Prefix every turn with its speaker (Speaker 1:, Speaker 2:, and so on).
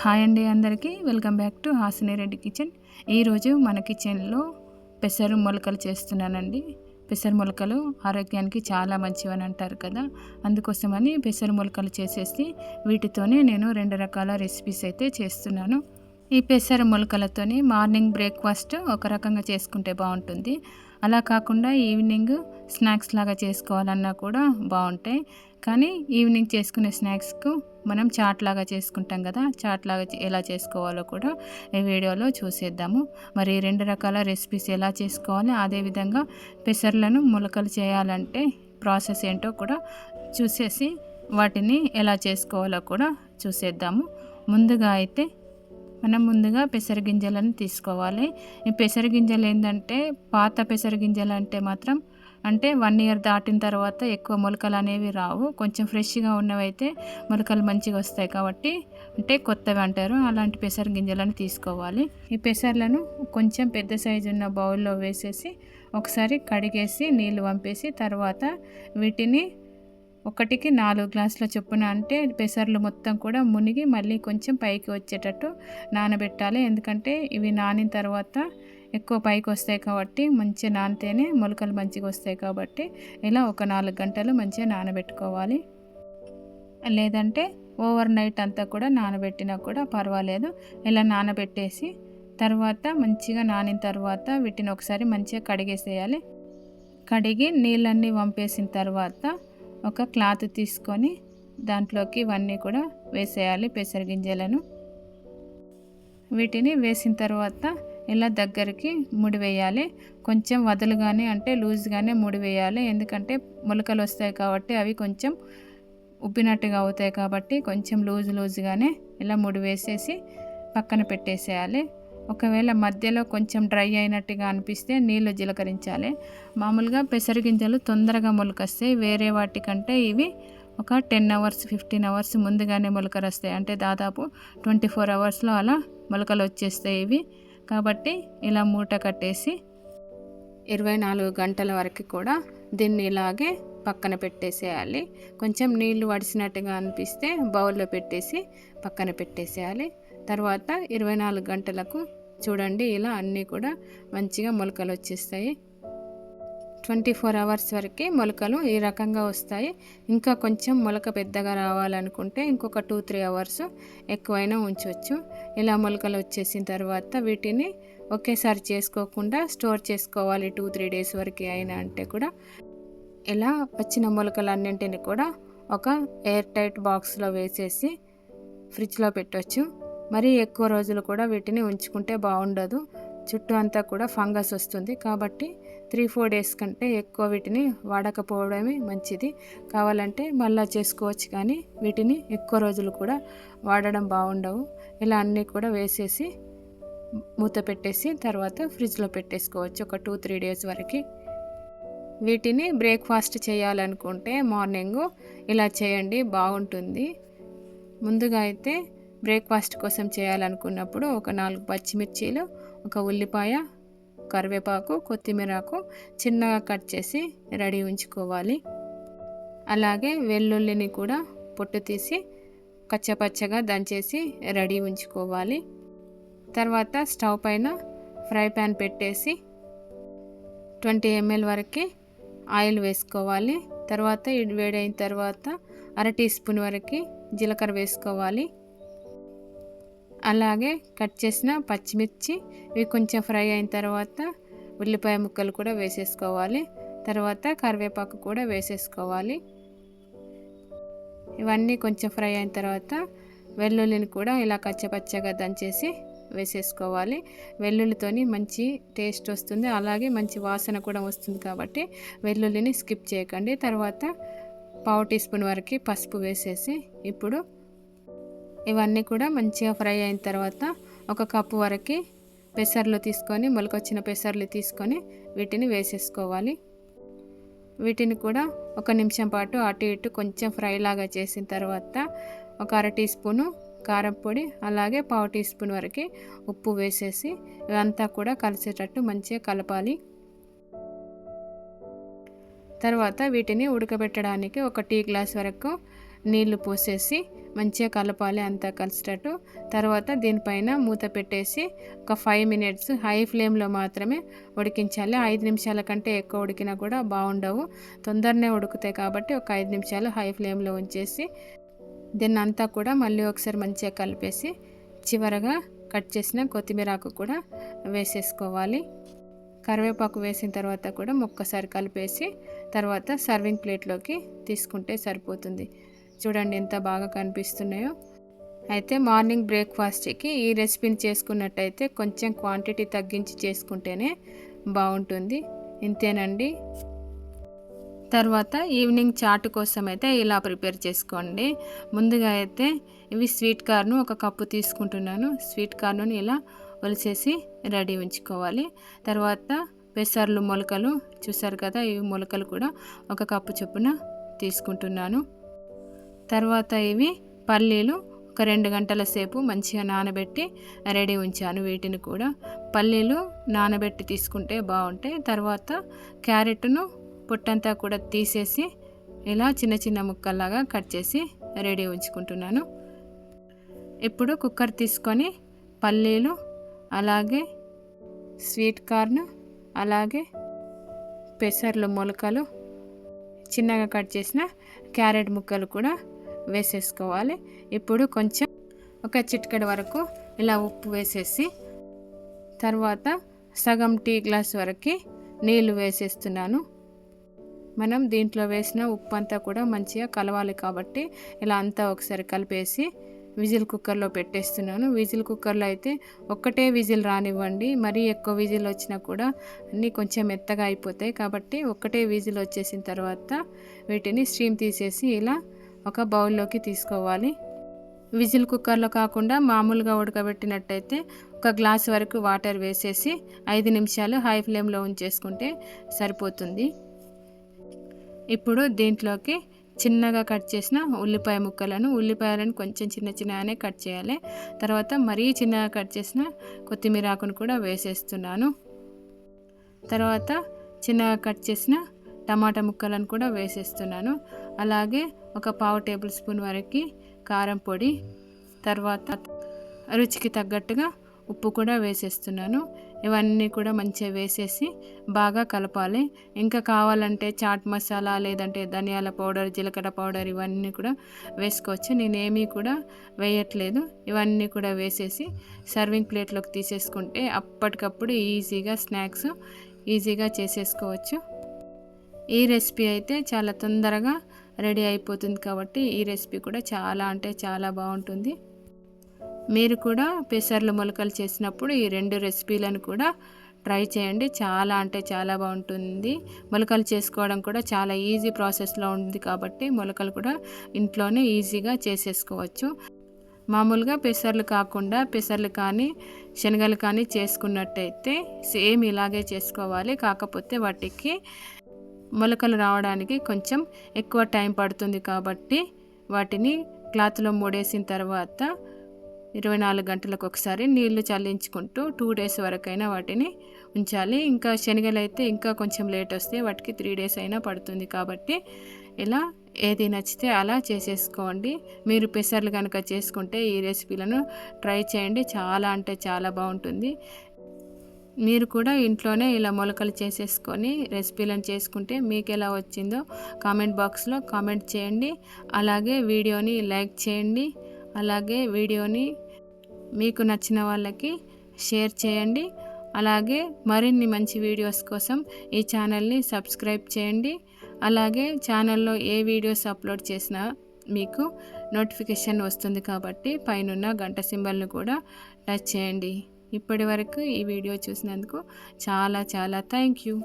Speaker 1: Hi అండి అందరికీ. Welcome back to Hasini Reddy kitchen. ఈరోజు మన కిచెన్లో పెసరు మొలకలు చేస్తున్నానండి. పెసరు మొలకలు ఆరోగ్యానికి చాలా మంచివని అంటారు కదా. అందుకోసమని పెసరు మొలకలు చేసేసి వీటితోనే నేను రెండు రకాల రెసిపీస్ అయితే చేస్తున్నాను. ఈ పెసర మొలకలతోని మార్నింగ్ బ్రేక్ఫాస్ట్ ఒక రకంగా చేసుకుంటే బాగుంటుంది. అలా కాకుండా ఈవినింగ్ స్నాక్స్ లాగా చేసుకోవాలన్నా కూడా బాగుంటాయి. కానీ ఈవినింగ్ చేసుకునే స్నాక్స్కు మనం చాట్ లాగా చేసుకుంటాం కదా చాట్ లాగా ఎలా చేసుకోవాలో కూడా ఈ వీడియోలో చూసేద్దాము. మరి రెండు రకాల రెసిపీస్ ఎలా చేసుకోవాలి అదేవిధంగా పెసర్లను మొలకలు చేయాలంటే ప్రాసెస్ ఏంటో కూడా చూసేసి వాటిని ఎలా చేసుకోవాలో కూడా చూసేద్దాము. ముందుగా అయితే మనం ముందుగా పెసర గింజలను తీసుకోవాలి. ఈ పెసర గింజలు ఏంటంటే పాత పెసర గింజలు అంటే మాత్రం అంటే వన్ ఇయర్ దాటిన తర్వాత ఎక్కువ మొలకలు అనేవి రావు. కొంచెం ఫ్రెష్గా ఉన్నవైతే మొలకలు మంచిగా వస్తాయి కాబట్టి అంటే కొత్తవి అంటారు. అలాంటి పెసర గింజలను తీసుకోవాలి. ఈ పెసర్లను కొంచెం పెద్ద సైజు ఉన్న బౌల్లో వేసేసి ఒకసారి కడిగేసి నీళ్ళు పంపేసి తర్వాత వీటిని ఒకటికి నాలుగు గ్లాసుల చొప్పున అంటే పెసర్లు మొత్తం కూడా మునిగి మళ్ళీ కొంచెం పైకి వచ్చేటట్టు నానబెట్టాలి. ఎందుకంటే ఇవి నానిన తర్వాత ఎక్కువ పైకి వస్తాయి కాబట్టి మంచిగా నానితేనే మొలకలు మంచిగా వస్తాయి కాబట్టి ఇలా ఒక నాలుగు గంటలు మంచిగా నానబెట్టుకోవాలి. లేదంటే ఓవర్ నైట్ అంతా కూడా నానబెట్టినా కూడా పర్వాలేదు. ఇలా నానబెట్టేసి తర్వాత మంచిగా నానిన తర్వాత వీటిని ఒకసారి మంచిగా కడిగేసేయాలి. కడిగి నీళ్ళన్నీ వంపేసిన తర్వాత ఒక క్లాత్ తీసుకొని దాంట్లోకి ఇవన్నీ కూడా వేసేయాలి పెసర గింజలను వీటిని వేసిన తర్వాత ఇలా దగ్గరికి ముడి వేయాలి. కొంచెం వదులుగానే అంటే లూజ్గానే ముడివేయాలి ఎందుకంటే మొలకలు వస్తాయి కాబట్టి అవి కొంచెం ఉబ్బినట్టుగా అవుతాయి కాబట్టి కొంచెం లూజ్ లూజ్గానే ఇలా ముడివేసేసి పక్కన పెట్టేసేయాలి. ఒకవేళ మధ్యలో కొంచెం డ్రై అయినట్టుగా అనిపిస్తే నీళ్ళు జీలకరించాలి. మామూలుగా పెసర గింజలు తొందరగా మొలకొస్తాయి. వేరే వాటికంటే ఇవి ఒక టెన్ అవర్స్ ఫిఫ్టీన్ అవర్స్ ముందుగానే మొలకలు వస్తాయి. అంటే దాదాపు ట్వంటీ ఫోర్ అవర్స్లో అలా మొలకలు వచ్చేస్తాయి ఇవి. కాబట్టి ఇలా మూట కట్టేసి ఇరవై నాలుగు గంటల వరకు కూడా దీన్ని ఇలాగే పక్కన పెట్టేసేయాలి. కొంచెం నీళ్ళు వడిసినట్టుగా అనిపిస్తే బౌల్లో పెట్టేసి పక్కన పెట్టేసేయాలి. తర్వాత ఇరవై నాలుగు గంటలకు చూడండి ఇలా అన్నీ కూడా మంచిగా మొలకలు వచ్చేస్తాయి. ట్వంటీ ఫోర్ అవర్స్ వరకే మొలకలు ఈ రకంగా వస్తాయి. ఇంకా కొంచెం మొలక పెద్దగా రావాలనుకుంటే ఇంకొక టూ త్రీ అవర్స్ ఎక్కువైనా ఉంచవచ్చు ఇలా మొలకలు వచ్చేసిన తర్వాత వీటిని ఒకేసారి చేసుకోకుండా స్టోర్ చేసుకోవాలి టూ త్రీ డేస్ వరకు అయినా అంటే కూడా. ఇలా వచ్చిన మొలకలన్నింటిని కూడా ఒక ఎయిర్ టైట్ బాక్స్లో వేసేసి ఫ్రిడ్జ్లో పెట్టవచ్చు మరీ ఎక్కువ రోజులు కూడా వీటిని ఉంచుకుంటే బాగుండదు. చుట్టూ అంతా కూడా ఫంగస్ వస్తుంది కాబట్టి త్రీ ఫోర్ డేస్ కంటే ఎక్కువ వీటిని వాడకపోవడమే మంచిది. కావాలంటే మళ్ళా చేసుకోవచ్చు కానీ వీటిని ఎక్కువ రోజులు కూడా వాడడం బాగుండవు. ఇలా అన్నీ కూడా వేసేసి మూత పెట్టేసి తర్వాత ఫ్రిడ్జ్లో పెట్టేసుకోవచ్చు ఒక టూ త్రీ డేస్ వరకు. వీటిని బ్రేక్ఫాస్ట్ చేయాలనుకుంటే మార్నింగ్ ఇలా చేయండి బాగుంటుంది. ముందుగా అయితే బ్రేక్ఫాస్ట్ కోసం చేయాలనుకున్నప్పుడు ఒక నాలుగు పచ్చిమిర్చీలు ఒక ఉల్లిపాయ కరివేపాకు కొత్తిమీరకు చిన్నగా కట్ చేసి రెడీ ఉంచుకోవాలి. అలాగే వెల్లుల్లిని కూడా పొట్టు తీసి కచ్చపచ్చగా దంచేసి రెడీ ఉంచుకోవాలి. తర్వాత స్టవ్ పైన ఫ్రై ప్యాన్ పెట్టేసి ట్వంటీ ఎంఎల్ వరకు ఆయిల్ వేసుకోవాలి. తర్వాత ఇది వేడైన తర్వాత అర టీ స్పూన్ వరకు జీలకర్ర వేసుకోవాలి. అలాగే కట్ చేసిన పచ్చిమిర్చి ఇవి కొంచెం ఫ్రై అయిన తర్వాత ఉల్లిపాయ ముక్కలు కూడా వేసేసుకోవాలి. తర్వాత కరివేపాకు కూడా వేసేసుకోవాలి. ఇవన్నీ కొంచెం ఫ్రై అయిన తర్వాత వెల్లుల్లిని కూడా ఇలా కచ్చపచ్చగా దంచేసి వేసేసుకోవాలి. వెల్లుల్లితోని మంచి టేస్ట్ వస్తుంది. అలాగే మంచి వాసన కూడా వస్తుంది కాబట్టి వెల్లుల్లిని స్కిప్ చేయకండి. తర్వాత పావు టీ స్పూన్ వరకు పసుపు వేసేసి ఇప్పుడు ఇవన్నీ కూడా మంచిగా ఫ్రై అయిన తర్వాత ఒక కప్పు వరకు పెసర్లు తీసుకొని మొలకొచ్చిన పెసర్లు తీసుకొని వీటిని వేసేసుకోవాలి. వీటిని కూడా ఒక నిమిషం పాటు అటు ఇటు కొంచెం ఫ్రై లాగా చేసిన తర్వాత ఒక అర టీ స్పూను కారం పొడి అలాగే పావు టీ స్పూన్ వరకు ఉప్పు వేసేసి ఇవంతా కూడా కలిసేటట్టు మంచిగా కలపాలి. తర్వాత వీటిని ఉడకబెట్టడానికి ఒక టీ గ్లాస్ వరకు నీళ్ళు పోసేసి మంచిగా కలపాలి అంతా కలిసేటట్టు. తర్వాత దీనిపైన మూత పెట్టేసి ఒక ఫైవ్ మినిట్స్ హై ఫ్లేమ్లో మాత్రమే ఉడికించాలి. ఐదు నిమిషాల కంటే ఎక్కువ ఉడికినా కూడా బాగుండవు. తొందరనే ఉడుకుతాయి కాబట్టి ఒక ఐదు నిమిషాలు హై ఫ్లేమ్లో ఉంచేసి దీన్ని అంతా కూడా మళ్ళీ ఒకసారి మంచిగా కలిపేసి చివరగా కట్ చేసిన కొత్తిమీర ఆకు కూడా వేసేసుకోవాలి. కరివేపాకు వేసిన తర్వాత కూడా ఒక్కసారి కలిపేసి తర్వాత సర్వింగ్ ప్లేట్లోకి తీసుకుంటే సరిపోతుంది. చూడండి ఎంత బాగా కనిపిస్తున్నాయో. అయితే మార్నింగ్ బ్రేక్ఫాస్ట్కి ఈ రెసిపీని చేసుకున్నట్టయితే కొంచెం క్వాంటిటీ తగ్గించి చేసుకుంటేనే బాగుంటుంది. ఇంతేనండి. తర్వాత ఈవినింగ్ చాట్ కోసం అయితే ఇలా ప్రిపేర్ చేసుకోండి. ముందుగా అయితే ఇవి స్వీట్ కార్ను ఒక కప్పు తీసుకుంటున్నాను. స్వీట్ కార్ను ఇలా ఒలిసేసి రెడీ ఉంచుకోవాలి. తర్వాత పెసర్లు మొలకలు చూసారు కదా ఇవి మొలకలు కూడా ఒక కప్పు చొప్పున తీసుకుంటున్నాను. తర్వాత ఇవి పల్లీలు ఒక రెండు గంటల సేపు మంచిగా నానబెట్టి రెడీ ఉంచాను వీటిని కూడా. పల్లీలు నానబెట్టి తీసుకుంటే బాగుంటాయి. తర్వాత క్యారెట్ను పొట్టంతా కూడా తీసేసి ఇలా చిన్న చిన్న ముక్కల్లాగా కట్ చేసి రెడీ ఉంచుకుంటున్నాను. ఇప్పుడు కుక్కర్ తీసుకొని పల్లీలు అలాగే స్వీట్ కార్న్ అలాగే పెసర్లు మొలకలు చిన్నగా కట్ చేసిన క్యారెట్ ముక్కలు కూడా వేసేసుకోవాలి. ఇప్పుడు కొంచెం ఒక చిటికెడు వరకు ఇలా ఉప్పు వేసేసి తర్వాత సగం టీ గ్లాస్ వరకు నీళ్ళు వేసేస్తున్నాను. మనం దీంట్లో వేసిన ఉప్పు అంతా కూడా మంచిగా కలవాలి కాబట్టి ఇలా అంతా ఒకసారి కలిపేసి విజిల్ కుక్కర్లో పెట్టేస్తున్నాను. విజిల్ కుక్కర్లో అయితే ఒక్కటే విజిల్ రానివ్వండి. మరీ ఎక్కువ విజిల్ వచ్చినా కూడా అన్నీ కొంచెం మెత్తగా అయిపోతాయి కాబట్టి ఒక్కటే విజిల్ వచ్చేసిన తర్వాత వీటిని స్టీమ్ తీసేసి ఇలా ఒక బౌల్లోకి తీసుకోవాలి. విజిల్ కుక్కర్లో కాకుండా మామూలుగా ఉడకబెట్టినట్టయితే ఒక గ్లాస్ వరకు వాటర్ వేసేసి ఐదు నిమిషాలు హై ఫ్లేమ్లో ఉంచేసుకుంటే సరిపోతుంది. ఇప్పుడు దీంట్లోకి చిన్నగా కట్ చేసిన ఉల్లిపాయ ముక్కలను ఉల్లిపాయలను కొంచెం చిన్న చిన్నగానే కట్ చేయాలి. తర్వాత మరీ చిన్నగా కట్ చేసిన కొత్తిమీర ఆకును కూడా వేసేస్తున్నాను. తర్వాత చిన్నగా కట్ చేసిన టమాటా ముక్కలను కూడా వేసేస్తున్నాను. అలాగే ఒక పావు టేబుల్ స్పూన్ వరకు కారం పొడి తర్వాత రుచికి తగ్గట్టుగా ఉప్పు కూడా వేసేస్తున్నాను. ఇవన్నీ కూడా మంచిగా వేసేసి బాగా కలపాలి. ఇంకా కావాలంటే చాట్ మసాలా లేదంటే ధనియాల పౌడర్ జీలకర్ర పౌడర్ ఇవన్నీ కూడా వేసుకోవచ్చు. నేనేమీ కూడా వేయట్లేదు. ఇవన్నీ కూడా వేసేసి సర్వింగ్ ప్లేట్లోకి తీసేసుకుంటే అప్పటికప్పుడు ఈజీగా స్నాక్స్ ఈజీగా చేసేసుకోవచ్చు. ఈ రెసిపీ అయితే చాలా తొందరగా రెడీ అయిపోతుంది కాబట్టి ఈ రెసిపీ కూడా చాలా అంటే చాలా బాగుంటుంది. మీరు కూడా పెసర్లు మొలకలు చేసినప్పుడు ఈ రెండు రెసిపీలను కూడా ట్రై చేయండి. చాలా అంటే చాలా బాగుంటుంది. మొలకలు చేసుకోవడం కూడా చాలా ఈజీ ప్రాసెస్లో ఉంది కాబట్టి మొలకలు కూడా ఇంట్లోనే ఈజీగా చేసేసుకోవచ్చు. మామూలుగా పెసర్లు కాకుండా పెసర్లు కానీ శనగలు కానీ చేసుకున్నట్టయితే సేమ్ ఇలాగే చేసుకోవాలి. కాకపోతే వాటికి మొలకలు రావడానికి కొంచెం ఎక్కువ టైం పడుతుంది కాబట్టి వాటిని క్లాత్లో మూడేసిన తర్వాత ఇరవై నాలుగు గంటలకు ఒకసారి నీళ్ళు చల్లించుకుంటూ టూ డేస్ వరకైనా వాటిని ఉంచాలి. ఇంకా శనగలు అయితే ఇంకా కొంచెం లేట్ వస్తే వాటికి త్రీ డేస్ అయినా పడుతుంది కాబట్టి ఇలా ఏది నచ్చితే అలా చేసేసుకోండి. మీరు పెసర్లు కనుక చేసుకుంటే ఈ రెసిపీలను ట్రై చేయండి. చాలా అంటే చాలా బాగుంటుంది. మీరు కూడా ఇంట్లోనే ఇలా మొలకలు చేసేసుకొని రెసిపీలను చేసుకుంటే మీకు ఎలా వచ్చిందో కామెంట్ బాక్స్లో కామెంట్ చేయండి. అలాగే వీడియోని లైక్ చేయండి. అలాగే వీడియోని మీకు నచ్చిన వాళ్ళకి షేర్ చేయండి. అలాగే మరిన్ని మంచి వీడియోస్ కోసం ఈ ఛానల్ని సబ్స్క్రైబ్ చేయండి. అలాగే ఛానల్లో ఏ వీడియోస్ అప్లోడ్ చేసినా మీకు నోటిఫికేషన్ వస్తుంది కాబట్టి పైనున్న గంట సింబల్ని కూడా టచ్ చేయండి. ఇప్పటి వరకు ఈ వీడియో చూసినందుకు చాలా చాలా థ్యాంక్ యూ.